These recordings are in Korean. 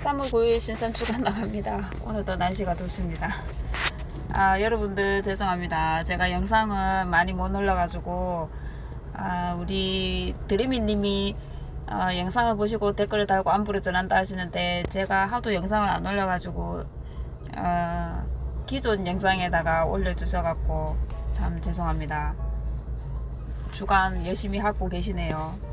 3월 9일 신선주간 나갑니다. 오늘도 날씨가 덥습니다. 아, 여러분들 죄송합니다. 제가 영상을 많이 못 올려가지고, 아, 우리 드리미님이 어, 영상을 보시고 댓글을 달고 안부를 전한다 하시는데, 제가 하도 영상을 안 올려가지고, 어, 기존 영상에다가 올려주셔갖고, 참 죄송합니다. 주간 열심히 하고 계시네요.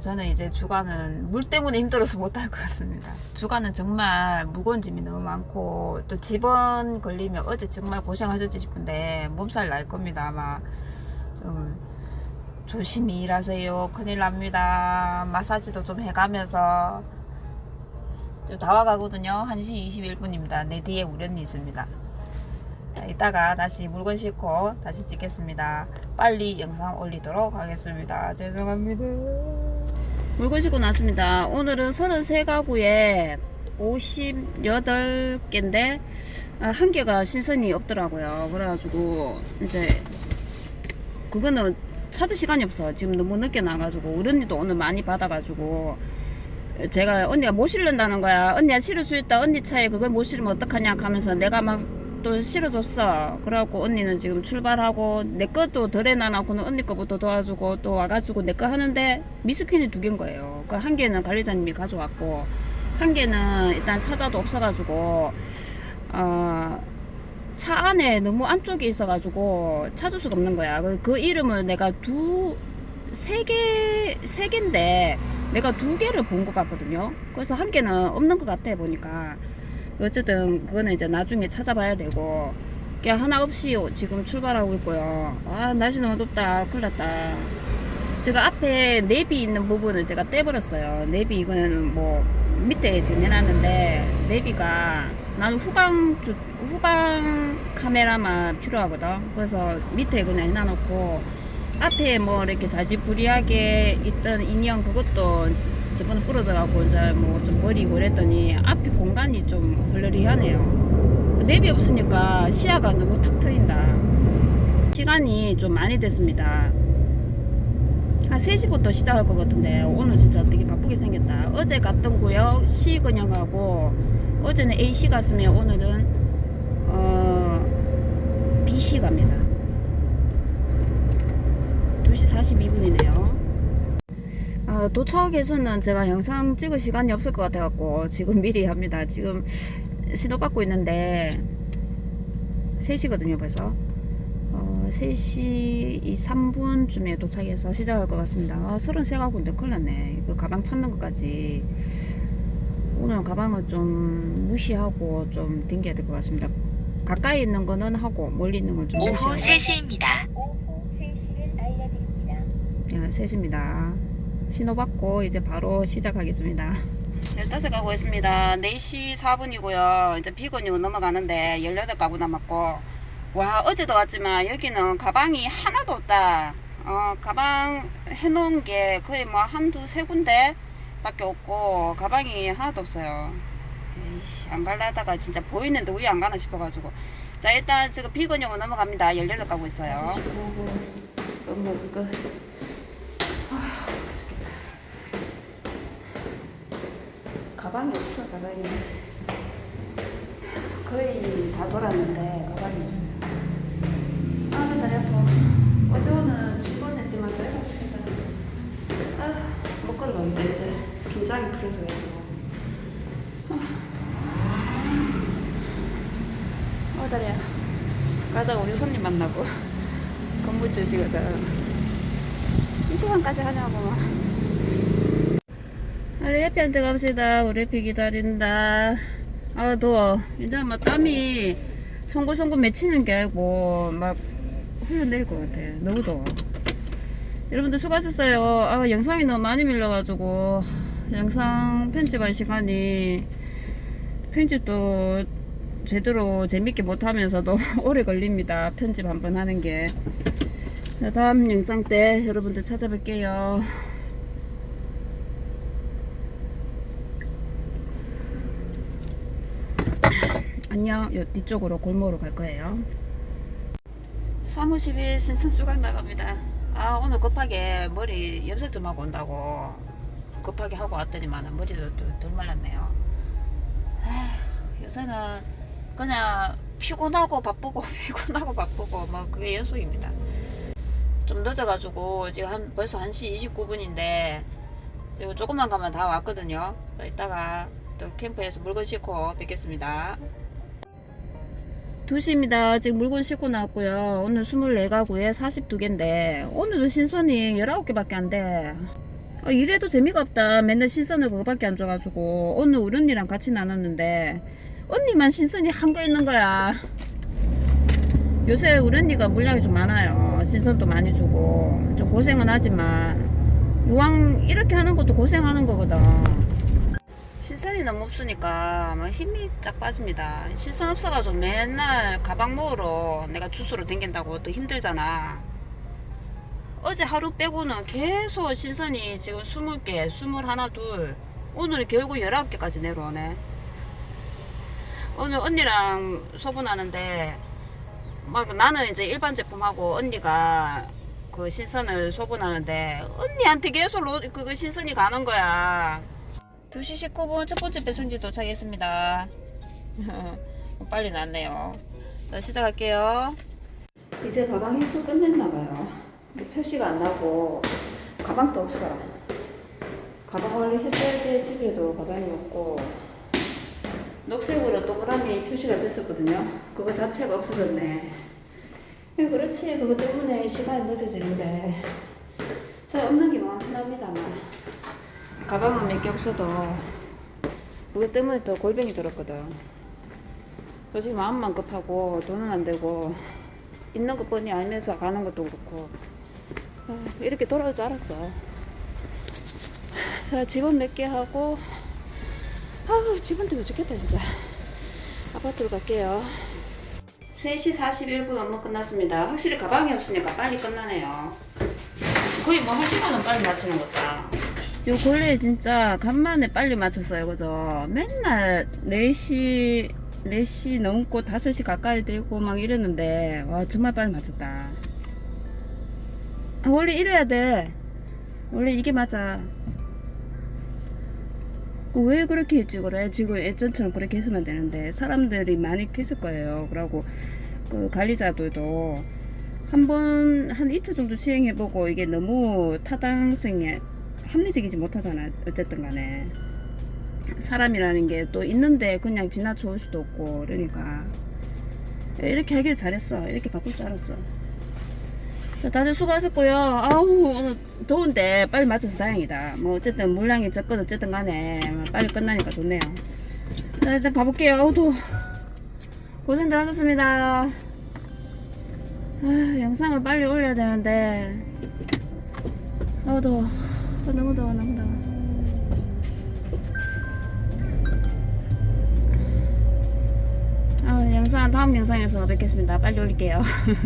저는 이제 주간은 물 때문에 힘들어서 못할 것 같습니다. 주간은 정말 무거운 짐이 너무 많고 또 집원 걸리면 어제 정말 고생하셨지 싶은데 몸살 날 겁니다. 아마 좀 조심히 일하세요. 큰일 납니다. 마사지도 좀 해가면서 좀 다와가거든요. 1시 21분입니다. 내 뒤에 우연히 있습니다. 자, 이따가 다시 물건 싣고 다시 찍겠습니다. 빨리 영상 올리도록 하겠습니다. 죄송합니다. 물건 싣고 났습니다. 오늘은 33가구에 58개인데 아, 한 개가 신선이 없더라고요. 그래가지고 이제 그거는 찾을 시간이 없어. 지금 너무 늦게 나가지고 우리 언니도 오늘 많이 받아가지고 제가 언니가 못 실른다는 거야. 언니가 실을 수 있다. 언니 차에 그걸 못 실으면 어떡하냐 하면서 내가 막 또 실어줬어. 그래갖고 언니는 지금 출발하고 내 것도 덜 해놔놓고는 언니 거부터 도와주고 또 와가지고 내 거 하는데 미스킨이 두 개인 거예요. 그한 개는 관리자님이 가져왔고 한 개는 일단 찾아도 없어가지고 어, 차 안에 너무 안쪽에 있어가지고 찾을 수가 없는 거야. 그, 그 이름을 내가 두, 세 개, 세 개인데 내가 두 개를 본 것 같거든요. 그래서 한 개는 없는 것 같아, 보니까. 어쨌든 그거는 이제 나중에 찾아봐야 되고. 그게 하나 없이 지금 출발하고 있고요. 아, 날씨 너무 덥다. 큰일 났다. 제가 앞에 내비 있는 부분을 제가 떼버렸어요. 내비 이거는 뭐 밑에 지금 해놨는데 내비가 나는 후방 주, 후방 카메라만 필요하거든. 그래서 밑에 그냥 해놔놓고 앞에 뭐 이렇게 자지부리하게 있던 인형 그것도 저번에 부러져갖고 이제 뭐 좀 버리고 그랬더니 앞이 공간이 좀 헐러리하네요. 내비 없으니까 시야가 너무 탁 트인다. 시간이 좀 많이 됐습니다. 한 3시부터 시작할 것 같은데 오늘 진짜 되게 바쁘게 생겼다 어제 갔던 구역 C 근영하고 어제는 AC 갔으면 오늘은 어 BC 갑니다 2시 42분이네요 어, 도착해서는 제가 영상 찍을 시간이 없을 것 같아 갖고 지금 미리 합니다 지금 신호 받고 있는데 3시거든요 벌써 어, 3시 3분쯤에 도착해서 시작할 것 같습니다. 아, 33가구인데 큰일 났네. 그 가방 찾는 것까지. 오늘 가방을 좀 무시하고 좀 댕겨야 될 것 같습니다. 가까이 있는 거는 하고 멀리 있는 건좀 오후 무시하고. 3시입니다. 오후 3시를 알려드립니다. 야, 셋입니다. 신호 받고 이제 바로 시작하겠습니다. 15 가고 있습니다. 4시 4분이고요. 이제 비건이 넘어가는데 18가구 남았고 와 어제도 왔지만 여기는 가방이 하나도 없다. 어 가방 해놓은 게 거의 뭐 한두 세 군데 밖에 없고 가방이 하나도 없어요. 에이씨, 안 갈라다가 진짜 보이는데 왜 안 가나 싶어가지고 자 일단 지금 비건용으로 넘어갑니다. 18가고 있어요. 15분 너무 이거 가방이 없어 가방이. 거의 다 돌았는데 가방이 없어요 아 다리 아파 어제 오늘 직원회 때만 더 해가 죽겠다 아못 걸었는데 이제 긴장이 풀려서 가지고 아. 어 다리야. 가다가 우리 손님 만나고 건물 주시거든 이 시간까지 하냐고. 막 우리 해피한테 갑시다. 우리 해피 기다린다. 아, 더워. 이제 막 땀이 송골송골 맺히는 게 아니고 막 흘러내릴 것 같아. 너무 더워. 여러분들 수고하셨어요. 아, 영상이 너무 많이 밀려가지고 영상 편집할 시간이 편집도 제대로 재밌게 못하면서도 오래 걸립니다. 편집 한번 하는 게. 자, 다음 영상 때 여러분들 찾아뵐게요. 안녕. 요 뒤쪽으로 골목으로 갈 거예요. 사무실에 신선수강 나갑니다. 아 오늘 급하게 머리 염색 좀 하고 온다고 급하게 하고 왔더니만 머리도 또덜 말랐네요. 요새는 그냥 피곤하고 바쁘고 피곤하고 바쁘고 뭐 그게 연속입니다. 좀 늦어가지고 지금 한 벌써 1시 29분인데 지금 조금만 가면 다 왔거든요. 또 이따가 또 캠프에서 물건 싣고 뵙겠습니다. 2시입니다. 지금 물건 싣고 나왔고요. 오늘 24가구에 42개인데 오늘도 신선이 19개밖에 안 돼. 어, 이래도 재미가 없다. 맨날 신선을 그거밖에 안 줘가지고 오늘 우리 언니랑 같이 나눴는데 언니만 신선이 한 거 있는 거야. 요새 우리 언니가 물량이 좀 많아요. 신선도 많이 주고 좀 고생은 하지만 이왕 이렇게 하는 것도 고생하는 거거든. 신선이 너무 없으니까 막 힘이 쫙 빠집니다. 신선 없어가지고 맨날 가방 모으러 내가 주스로 댕긴다고 또 힘들잖아. 어제 하루 빼고는 계속 신선이 지금 20개, 21, 둘. 오늘 결국 19개까지 내려오네. 오늘 언니랑 소분하는데, 막 나는 이제 일반 제품하고 언니가 그 신선을 소분하는데, 언니한테 계속 로, 그거 신선이 가는 거야. 2시 19분 첫 번째 배송지 도착했습니다. 빨리 났네요. 자, 시작할게요. 이제 가방 횟수 끝냈나봐요. 표시가 안 나고, 가방도 없어. 가방 원래 했을 때 집에도 가방이 없고, 녹색으로 동그라미 표시가 됐었거든요. 그거 자체가 없어졌네. 예, 그렇지. 그것 때문에 시간이 늦어지는데. 자, 없는 게 많긴 합니다만. 가방은 몇 개 없어도 그것 때문에 더 골병이 들었거든. 솔직히 마음만 급하고 돈은 안 되고 있는 것 뻔히 알면서 가는 것도 그렇고 아, 이렇게 돌아올 줄 알았어. 자 집은 몇 개 하고 아우 집은 때문에 죽겠다 진짜. 아파트로 갈게요. 3시 41분 업무 끝났습니다. 확실히 가방이 없으니까 빨리 끝나네요. 거의 뭐 한 시간은 빨리 마치는 것 같다. 요 근래 진짜 간만에 빨리 마쳤어요, 그죠? 맨날 4시, 4시 넘고 5시 가까이 되고 막 이랬는데, 와, 정말 빨리 마쳤다. 아, 원래 이래야 돼. 원래 이게 맞아. 그왜 그렇게 했지, 그래? 지금 예전처럼 그렇게 했으면 되는데, 사람들이 많이 했을 거예요. 그러고, 그 관리자들도 한 번, 한 이틀 정도 시행해보고, 이게 너무 타당성이 합리적이지 못하잖아 어쨌든 간에. 사람이라는 게 또 있는데 그냥 지나쳐 올 수도 없고 그러니까. 이렇게 하길 잘했어. 이렇게 바꿀 줄 알았어. 자 다들 수고하셨고요. 아우 오늘 더운데 빨리 맞춰서 다행이다. 뭐 어쨌든 물량이 적건 어쨌든 간에. 빨리 끝나니까 좋네요. 자 일단 가볼게요. 아우 더워. 고생들 하셨습니다. 아, 영상을 빨리 올려야 되는데. 아우 더워 아, 너무 더워 너무 더워 아, 영상 다음 영상에서 뵙겠습니다. 빨리 올릴게요